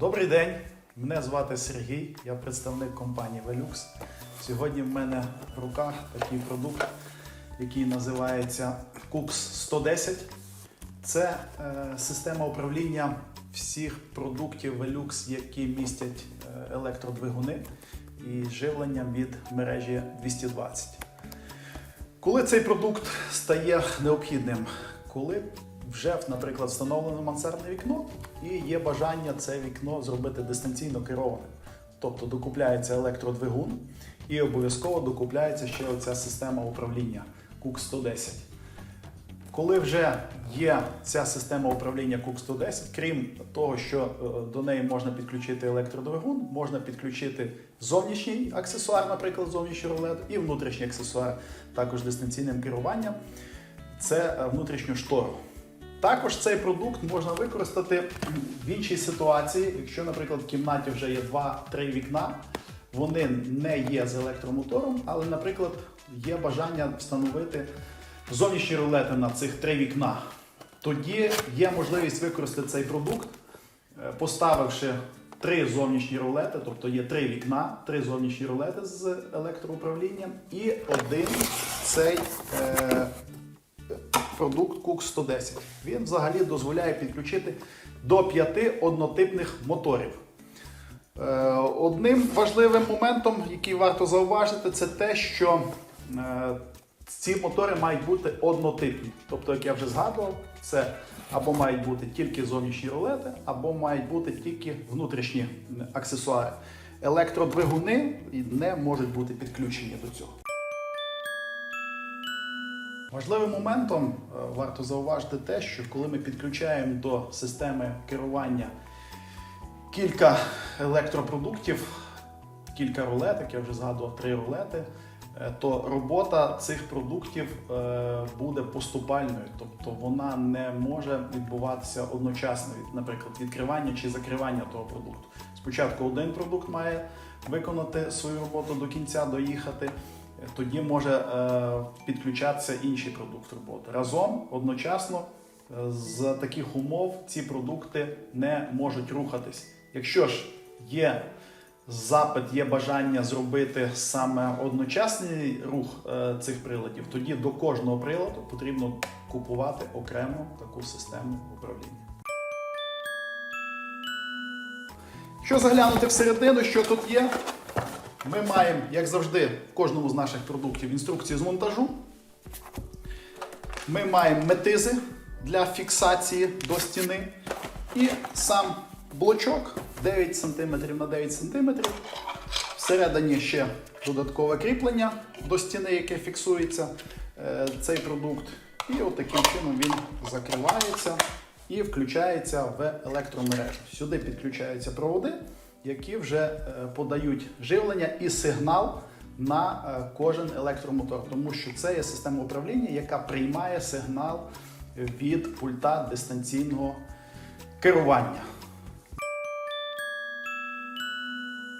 Добрий день, мене звати Сергій, я представник компанії Velux. Сьогодні в мене в руках такий продукт, який називається Cooks 110. Це е, система управління всіх продуктів Velux, які містять е, електродвигуни і живлення від мережі 220. Коли цей продукт стає необхідним, коли вже, наприклад, встановлено мансардне вікно і є бажання це вікно зробити дистанційно керованим. Тобто докупляється електродвигун і обов'язково докупляється ще оця система управління CUC 110. Коли вже є ця система управління CUC 110, крім того, що е, до неї можна підключити електродвигун, можна підключити зовнішній аксесуар, наприклад, зовнішній рулет, і внутрішній аксесуар, також дистанційним керуванням. Це е, внутрішню штору. Також цей продукт можна використати в іншій ситуації, якщо, наприклад, в кімнаті вже є 2-3 вікна, вони не є з електромотором, але, наприклад, є бажання встановити зовнішні рулети на цих три вікна. Тоді є можливість використати цей продукт, е, поставивши три зовнішні рулети, тобто є три вікна, три зовнішні рулети з електроуправлінням і один цей е, продукт Cook 110. Він взагалі дозволяє підключити до п'яти однотипних моторів. Е, Одним важливим моментом, який варто зауважити, це те, що е, ці мотори мають бути однотипні. Тобто, як я вже згадував, це або мають бути тільки зовнішні рулети, або мають бути тільки внутрішні аксесуари. Електродвигуни не можуть бути підключені до цього. Важливим моментом е, варто зауважити те, що коли ми підключаємо до системи керування кілька електропродуктів, кілька рулеток, я вже згадував три рулети, е, то робота цих продуктів е, буде поступальною, тобто вона не може відбуватися одночасно, від, наприклад, відкривання чи закривання того продукту. Спочатку один продукт має виконати свою роботу до кінця, доїхати. Тоді може е, підключатися інший продукт роботи. Разом одночасно е, з таких умов ці продукти не можуть рухатись. Якщо ж є запит, є бажання зробити саме одночасний рух е, цих приладів, тоді до кожного приладу потрібно купувати окремо таку систему управління. Якщо заглянути всередину, що тут є, ми маємо, як завжди, в кожному з наших продуктів інструкції з монтажу. Ми маємо метизи для фіксації до стіни. І сам блочок 9 см на 9 см. Всередині ще додаткове кріплення до стіни, яке фіксується е, цей продукт. І от таким чином він закривається і включається в електромережу. Сюди підключаються проводи які вже е, подають живлення і сигнал на е, кожен електромотор, тому що це є система управління, яка приймає сигнал від пульта дистанційного керування.